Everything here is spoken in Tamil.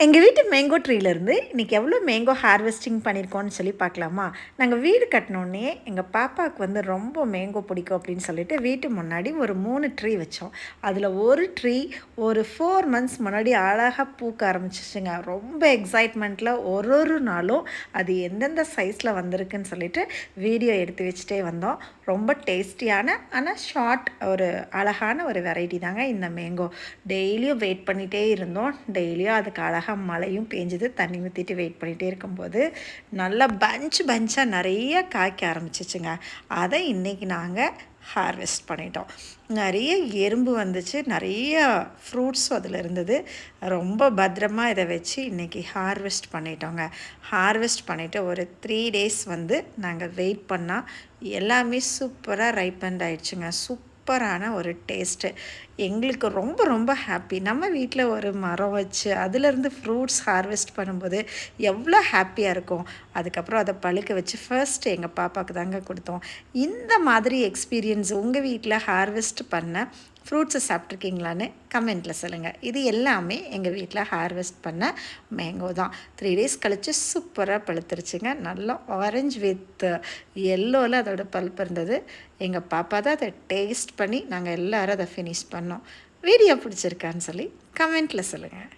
எங்கள் வீட்டு மேங்கோ ட்ரீலேருந்து இன்றைக்கி எவ்வளோ மேங்கோ ஹார்வெஸ்டிங் பண்ணியிருக்கோன்னு சொல்லி பார்க்கலாமா? நாங்கள் வீடு கட்டினோடனே எங்கள் பாப்பாவுக்கு வந்து ரொம்ப மேங்கோ பிடிக்கும் அப்படின்னு சொல்லிட்டு வீட்டு முன்னாடி ஒரு மூணு ட்ரீ வச்சோம். அதில் ஒரு ட்ரீ ஒரு ஃபோர் மந்த்ஸ் முன்னாடி அழகாக பூக்க ஆரம்பிச்சிச்சுங்க. ரொம்ப எக்ஸைட்மெண்ட்டில் ஒரு ஒரு நாளும் அது எந்தெந்த சைஸில் வந்திருக்குன்னு சொல்லிட்டு வீடியோ எடுத்து வச்சுட்டே வந்தோம். ரொம்ப டேஸ்டியான ஆனால் ஷார்ட் ஒரு அழகான ஒரு வெரைட்டி தாங்க இந்த மேங்கோ டெய்லியும் வெயிட் பண்ணிகிட்டே இருந்தோம். டெய்லியும் அதுக்கு அழகாக அழகாக மழையும் பேஞ்சுது தண்ணி ஊற்றிட்டு வெயிட் பண்ணிகிட்டே இருக்கும்போது நல்லா பஞ்ச் பஞ்சாக நிறைய காய்க்க ஆரம்பிச்சிச்சுங்க. அதை இன்றைக்கி நாங்கள் ஹார்வெஸ்ட் பண்ணிட்டோம். நிறைய எறும்பு வந்துச்சு நிறைய ஃப்ரூட்ஸும் அதில் இருந்தது. ரொம்ப பத்திரமாக இதை வச்சு இன்றைக்கி ஹார்வெஸ்ட் பண்ணிட்டோங்க. ஹார்வெஸ்ட் பண்ணிவிட்டு ஒரு த்ரீ டேஸ் வந்து நாங்கள் வெயிட் பண்ணால் எல்லாமே சூப்பராக ரைப்பண்ட் ஆயிடுச்சுங்க. சூப்பர் சூப்பரான ஒரு டேஸ்ட்டு. எங்களுக்கு ரொம்ப ரொம்ப ஹாப்பி. நம்ம வீட்டில் ஒரு மரம் வச்சு அதுலேருந்து ஃப்ரூட்ஸ் ஹார்வெஸ்ட் பண்ணும்போது எவ்வளோ ஹாப்பியாக இருக்கும். அதுக்கப்புறம் அதை பழுக்க வச்சு ஃபர்ஸ்ட் எங்கள் பாப்பாவுக்கு தாங்க கொடுத்தோம். இந்த மாதிரி எக்ஸ்பீரியன்ஸ் உங்கள் வீட்டில் ஹார்வெஸ்ட் பண்ண ஃப்ரூட்ஸை சாப்பிட்ருக்கீங்களான்னு கமெண்ட்டில் சொல்லுங்கள் இது எல்லாமே எங்கள் வீட்டில் ஹார்வெஸ்ட் பண்ண மேங்கோ தான். த்ரீ டேஸ் கழித்து சூப்பராக பழுத்துருச்சுங்க. நல்லா ஆரஞ்சு வித் எல்லோவில் அதோட பல்ப் இருந்தது. எங்கள் பாப்பா தான் அதை டேஸ்ட் பண்ணி நாங்கள் எல்லோரும் அதை ஃபினிஷ் பண்ணோம். வீடியோ பிடிச்சிருக்கான்னு சொல்லி கமெண்ட்டில் சொல்லுங்கள்